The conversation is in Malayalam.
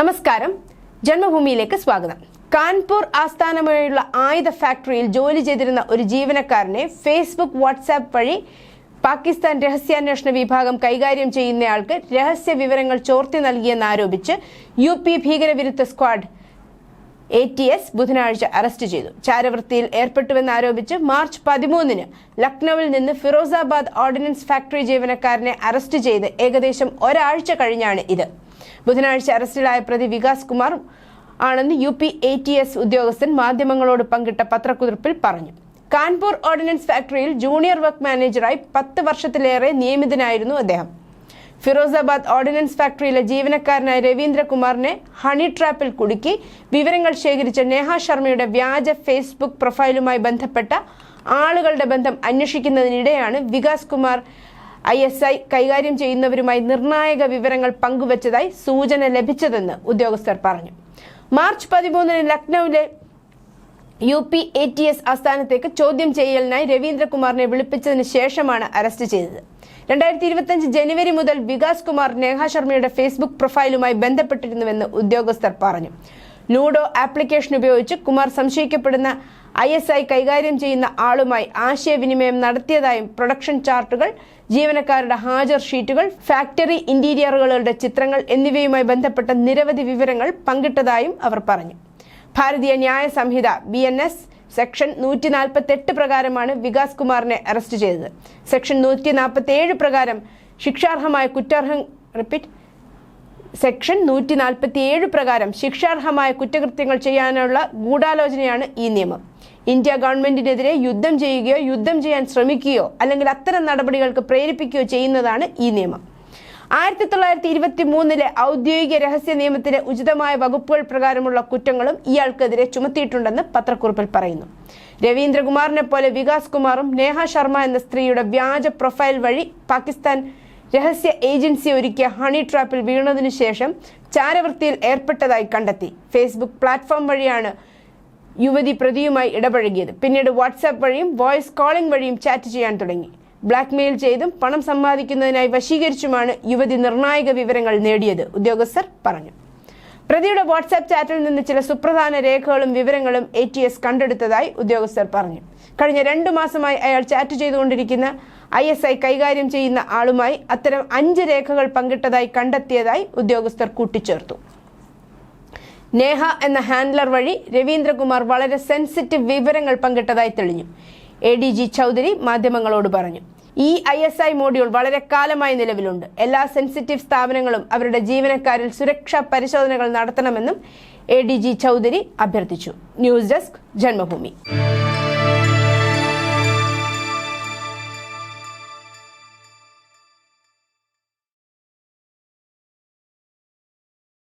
നമസ്കാരം. ജന്മഭൂമിയിലേക്ക് സ്വാഗതം. കാൺപൂർ ആസ്ഥാനമായുള്ള ആയുധ ഫാക്ടറിയിൽ ജോലി ചെയ്തിരുന്ന ഒരു ജീവനക്കാരനെ ഫേസ്ബുക്ക് വാട്സാപ്പ് വഴി പാകിസ്ഥാൻ രഹസ്യാന്വേഷണ വിഭാഗം കൈകാര്യം ചെയ്യുന്നയാൾക്ക് രഹസ്യ വിവരങ്ങൾ ചോർത്തി നൽകിയെന്നാരോപിച്ച് യു പി ഭീകരവിരുദ്ധ സ്ക്വാഡ് എ ടി എസ് ബുധനാഴ്ച അറസ്റ്റ് ചെയ്തു. ചാരവൃത്തിയിൽ ഏർപ്പെട്ടുവെന്നാരോപിച്ച് മാർച്ച് പതിമൂന്നിന് ലക്നൌവിൽ നിന്ന് ഫിറോസാബാദ് ഓർഡിനൻസ് ഫാക്ടറി ജീവനക്കാരനെ അറസ്റ്റ് ചെയ്ത് ഏകദേശം ഒരാഴ്ച കഴിഞ്ഞാണ് ഇത്. ബുധനാഴ്ച അറസ്റ്റിലായ പ്രതി വികാസ് കുമാർ ആണെന്ന് U P A T S ഉദ്യോഗസ്ഥൻ മാധ്യമങ്ങളോട് പങ്കിട്ട പത്രക്കുറിപ്പിൽ പറഞ്ഞു. കാൺപൂർ ഓർഡിനൻസ് ഫാക്ടറിയിൽ ജൂനിയർ വർക്ക് മാനേജറായി പത്ത് വർഷത്തിലേറെ നിയമിതനായിരുന്നു അദ്ദേഹം. ഫിറോസാബാദ് ഓർഡിനൻസ് ഫാക്ടറിയിലെ ജീവനക്കാരനായ രവീന്ദ്രകുമാറിനെ ഹണി ട്രാപ്പിൽ കുടുക്കി വിവരങ്ങൾ ശേഖരിച്ച നേഹ ശർമ്മയുടെ വ്യാജ ഫേസ്ബുക്ക് പ്രൊഫൈലുമായി ബന്ധപ്പെട്ട ആളുകളുടെ ബന്ധം അന്വേഷിക്കുന്നതിനിടെയാണ് Vikas Kumar I S I കൈകാര്യം ചെയ്യുന്നവരുമായി നിർണായക വിവരങ്ങൾ പങ്കുവച്ചതായി സൂചന ലഭിച്ചതെന്ന് ഉദ്യോഗസ്ഥർ പറഞ്ഞു. മാർച്ച് പതിമൂന്നിന് ലക്നൌവിലെ U P A T S ആസ്ഥാനത്തേക്ക് ചോദ്യം ചെയ്യലിനായി രവീന്ദ്രകുമാറിനെ വിളിപ്പിച്ചതിന് ശേഷമാണ് അറസ്റ്റ് ചെയ്തത്. രണ്ടായിരത്തി ഇരുപത്തിയഞ്ച് ജനുവരി മുതൽ വികാസ് കുമാർ നേഹ ശർമ്മയുടെ ഫേസ്ബുക്ക് പ്രൊഫൈലുമായി ബന്ധപ്പെട്ടിരുന്നുവെന്ന് ഉദ്യോഗസ്ഥർ പറഞ്ഞു. ലൂഡോ ആപ്ലിക്കേഷൻ ഉപയോഗിച്ച് കുമാർ സംശയിക്കപ്പെടുന്ന ഐ എസ് ഐ കൈകാര്യം ചെയ്യുന്ന ആളുമായി ആശയവിനിമയം നടത്തിയതായും പ്രൊഡക്ഷൻ ചാർട്ടുകൾ ജീവനക്കാരുടെ ഹാജർ ഷീറ്റുകൾ ഫാക്ടറി ഇന്റീരിയറുകളുടെ ചിത്രങ്ങൾ എന്നിവയുമായി ബന്ധപ്പെട്ട നിരവധി വിവരങ്ങൾ പങ്കിട്ടതായും അവർ പറഞ്ഞു. Bharatiya Nyaya Sanhita B N S section നൂറ്റി നാൽപ്പത്തി എട്ട് പ്രകാരമാണ് വികാസ് കുമാറിനെ അറസ്റ്റ് ചെയ്തത്. സെക്ഷൻ നൂറ്റി നാൽപ്പത്തി ഏഴ് പ്രകാരം ശിക്ഷാർഹമായ കുറ്റാർഹം റിപ്പീറ്റ് സെക്ഷൻ നൂറ്റി നാൽപ്പത്തി ഏഴ് പ്രകാരം ശിക്ഷാർഹമായ കുറ്റകൃത്യങ്ങൾ ചെയ്യാനുള്ള ഗൂഢാലോചനയാണ് ഈ നിയമം. ഇന്ത്യ ഗവൺമെന്റിനെതിരെ യുദ്ധം ചെയ്യുകയോ യുദ്ധം ചെയ്യാൻ ശ്രമിക്കുകയോ അല്ലെങ്കിൽ അത്തരം നടപടികൾക്ക് പ്രേരിപ്പിക്കുകയോ ചെയ്യുന്നതാണ് ഈ നിയമം. ആയിരത്തി തൊള്ളായിരത്തി ഇരുപത്തി മൂന്നിലെ ഔദ്യോഗിക രഹസ്യ നിയമത്തിലെ ഉചിതമായ വകുപ്പുകൾ പ്രകാരമുള്ള കുറ്റങ്ങളും ഇയാൾക്കെതിരെ ചുമത്തിയിട്ടുണ്ടെന്ന് പത്രക്കുറിപ്പിൽ പറയുന്നു. രവീന്ദ്രകുമാറിനെ പോലെ വികാസ് കുമാറും നേഹ ശർമ്മ എന്ന സ്ത്രീയുടെ വ്യാജ പ്രൊഫൈൽ വഴി പാകിസ്ഥാൻ രഹസ്യ ഏജൻസി ഒരുക്കിയ ഹണി ട്രാപ്പിൽ വീണതിനു ശേഷം ചാരവൃത്തിയിൽ ഏർപ്പെട്ടതായി കണ്ടെത്തി. ഫേസ്ബുക്ക് പ്ലാറ്റ്ഫോം വഴിയാണ് യുവതി പ്രതിയുമായി ഇടപഴകിയത്. പിന്നീട് വാട്സാപ്പ് വഴിയും വോയിസ് കോളിംഗ് വഴിയും ചാറ്റ് ചെയ്യാൻ തുടങ്ങി. ബ്ലാക്ക്മെയിൽ ചെയ്തും പണം സമ്പാദിക്കുന്നതിനായി വശീകരിച്ചുമാണ് യുവതി നിർണായക വിവരങ്ങൾ നേടിയത് ഉദ്യോഗസ്ഥർ പറഞ്ഞു. പ്രതിയുടെ വാട്സാപ്പ് ചാറ്റിൽ നിന്ന് ചില സുപ്രധാന രേഖകളും വിവരങ്ങളും എ ടി എസ് കണ്ടെടുത്തതായി ഉദ്യോഗസ്ഥർ പറഞ്ഞു. കഴിഞ്ഞ രണ്ടു മാസമായി അയാൾ ചാറ്റ് ചെയ്തുകൊണ്ടിരിക്കുന്ന ഐ എസ് ഐ കൈകാര്യം ചെയ്യുന്ന ആളുമായി അത്തരം അഞ്ച് രേഖകൾ പങ്കിട്ടതായി കണ്ടെത്തിയതായി ഉദ്യോഗസ്ഥർ കൂട്ടിച്ചേർത്തു. നേഹ എന്ന ഹാൻഡ്ലർ വഴി രവീന്ദ്രകുമാർ വളരെ സെൻസിറ്റീവ് വിവരങ്ങൾ പങ്കിട്ടതായി തെളിഞ്ഞു. എ ഡി ജി ചൗധരി മാധ്യമങ്ങളോട് പറഞ്ഞു. ഈ ഐ എസ് ഐ മോഡ്യൂൾ വളരെ കാലമായി നിലവിലുണ്ട്. എല്ലാ സെൻസിറ്റീവ് സ്ഥാപനങ്ങളും അവരുടെ ജീവനക്കാരിൽ സുരക്ഷാ പരിശോധനകൾ നടത്തണമെന്നും എ ഡി ജി ചൗധരി അഭ്യർത്ഥിച്ചു. News desk Janmabhoomi.